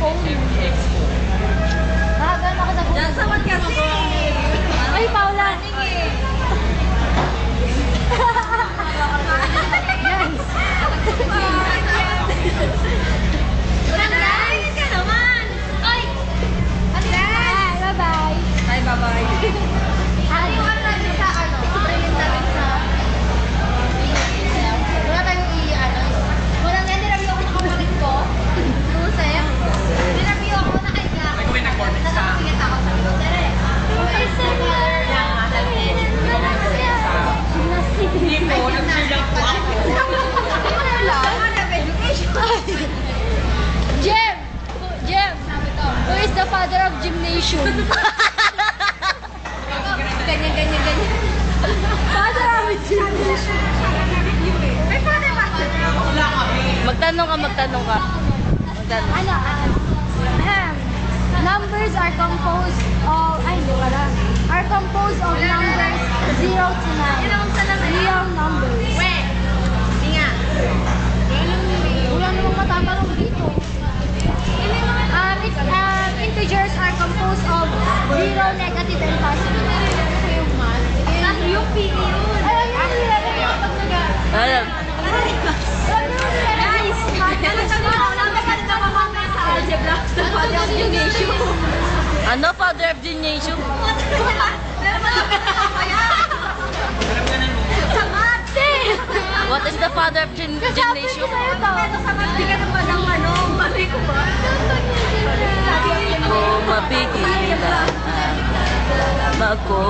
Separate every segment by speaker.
Speaker 1: phone. Gano'n ako sa phone.
Speaker 2: Diyan sa wat kasi.
Speaker 1: Ay, Paula.
Speaker 2: Magtanong ka, magtanong ka. Magtanong.
Speaker 1: Ano? Ahem. Numbers are composed of, ay, hindi pala. Are composed of numbers 0 to 9. Real numbers. Wala namang matatanong dito. Um, it's, um, integers are composed of 0, negative, and positive. Yung PE yun. Alam niyo, nilalagay ko pag nag-
Speaker 2: Alam.
Speaker 1: Alam niyo, nilalagay ko sa math. Alam niyo, nilalagay ko mamaya sa algebra. Sa conjugation.
Speaker 2: Ano, father of
Speaker 1: eh.
Speaker 2: What is the father of gym
Speaker 1: Kasabi ko
Speaker 2: gymnasium?
Speaker 1: sa'yo to. Sa math, di ka naman ano. Mali ko ba?
Speaker 2: Kung mapigilan ang ako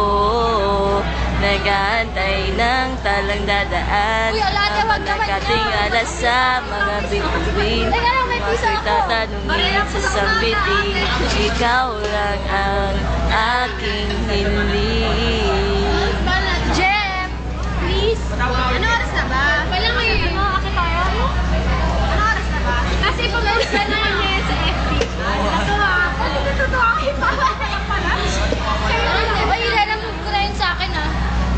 Speaker 2: Nag-aantay ng talang dadaan
Speaker 1: Uy, alate, wag naman
Speaker 2: Nakatingala sa mga bituin
Speaker 1: Teka lang, may
Speaker 2: Mga
Speaker 1: pisa ako.
Speaker 2: tatanungin sa sambitin Ikaw lang ang aking hiling
Speaker 1: Jem, please. Ano oras na ba? Wala ngayon. Ano, akit tayo? Ano oras na ba? Kasi pag-post na naman niya sa FB. Ito ah. Ano ba totoo? Ay, bawal na yung pala. Ay, ilalambog ko na yun sa akin ah.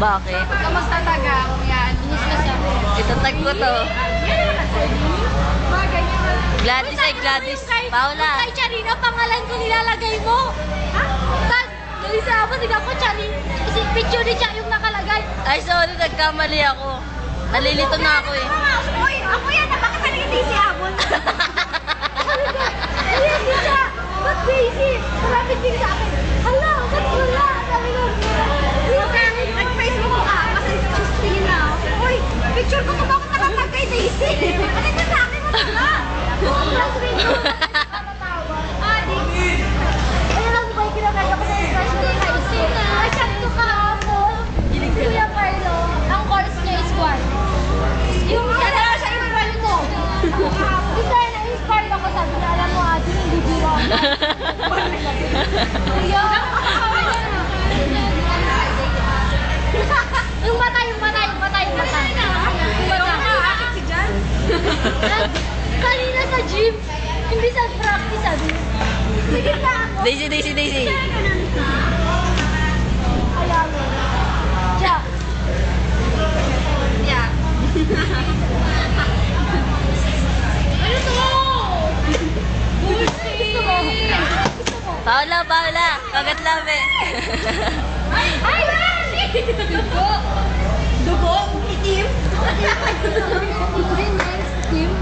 Speaker 2: Bakit?
Speaker 1: Pagka magtataga, kung yan, inis ka sa
Speaker 2: Itatag ko to
Speaker 1: Yan naman kasi.
Speaker 2: Gladys ay Gladys Paula
Speaker 1: Kay Charina, pangalan ko nilalagay mo. Ha? Tapos, dali sa ako, tignan ko, Charina. Kasi picture ni Cha yung nakalagay.
Speaker 2: Ay sorry, nagkamali ako Nalilito na ako eh
Speaker 1: Kanina sa gym, hindi sa practice, sabi niya. Sige na ako.
Speaker 2: Daisy, Daisy, Daisy
Speaker 1: Kaya mo. Siya. Yeah. ano to? Bullshit! Gusto mo? Gusto mo?
Speaker 2: Paula, Paula, kagat labi
Speaker 1: Ay! Ay! Dugo! Dugo? Itim? Itim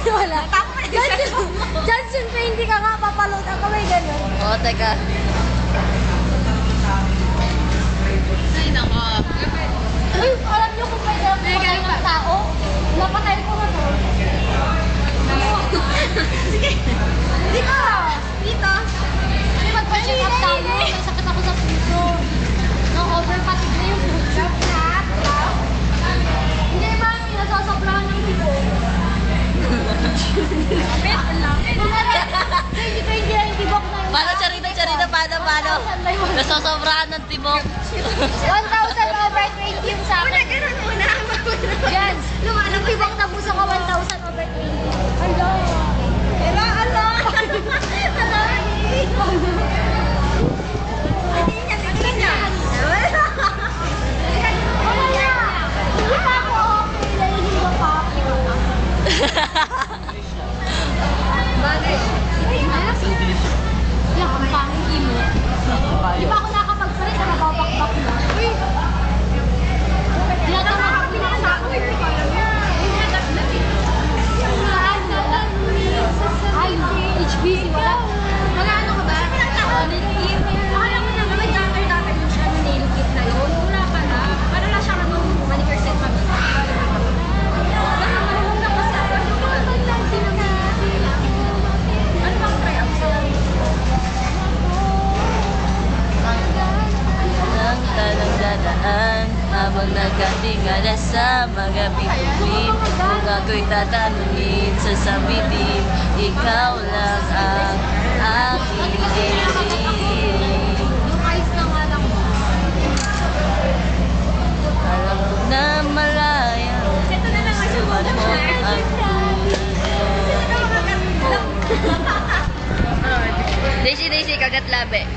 Speaker 1: Wala. Johnson. Johnson pa hindi ka nga papaload ang kamay ganun.
Speaker 2: Oo, teka.
Speaker 3: Ay, nako.
Speaker 1: Uy, alam niyo kung pwede ang kumain ng tao?
Speaker 2: Paano, paano? Nasosobrahan ng tibok.
Speaker 1: 1,000 over 20 yung sa
Speaker 3: Una,
Speaker 1: akin.
Speaker 3: ganun muna.
Speaker 1: Yan. Yung tibok na puso ko 1,000 over 20. Hello.
Speaker 3: Hello, hello.
Speaker 1: Hello.
Speaker 2: Ako'y tatanungin sa sabitin Ikaw lang ang aking
Speaker 1: mo.
Speaker 2: Alam ko na malaya Ano mo ang Daisy, Daisy, kagat labi.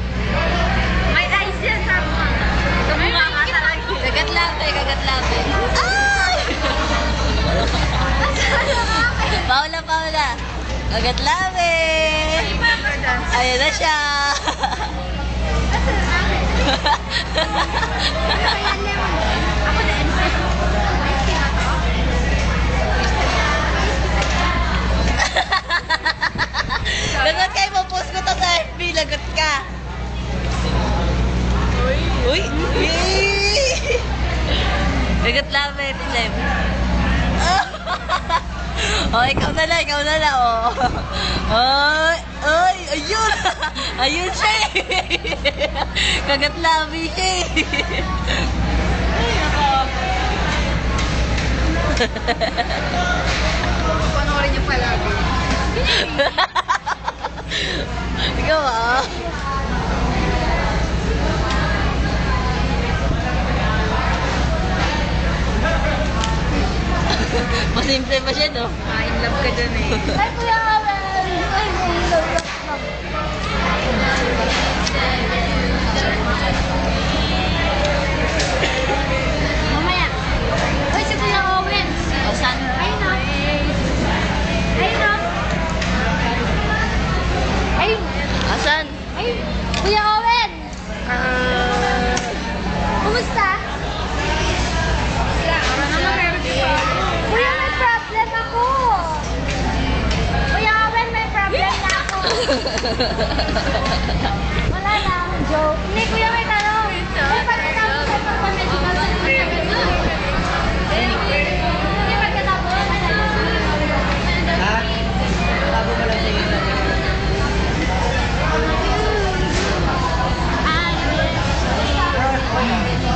Speaker 3: May eyes yan sa mga. Ito mukha ka talaga.
Speaker 2: Kagat labi, kagat labi. Ay! Paula, Paula. Kagat labi. Ayan na siya. Lagot kayo, mapost ko to sa FB. Lagot ka. Uy! Uy! Kagat labi, Pilip. oh, ikaw na lang, ikaw na lang, oh. Ay, ay, ayun! Ayun siya eh. Kagat labi siya eh.
Speaker 3: Panoorin niyo palagi.
Speaker 2: Ikaw ah. Masimple pa siya, no?
Speaker 3: In love ka dun eh.
Speaker 1: Ay, Kuya Abel! Ay, ay, love, love, love.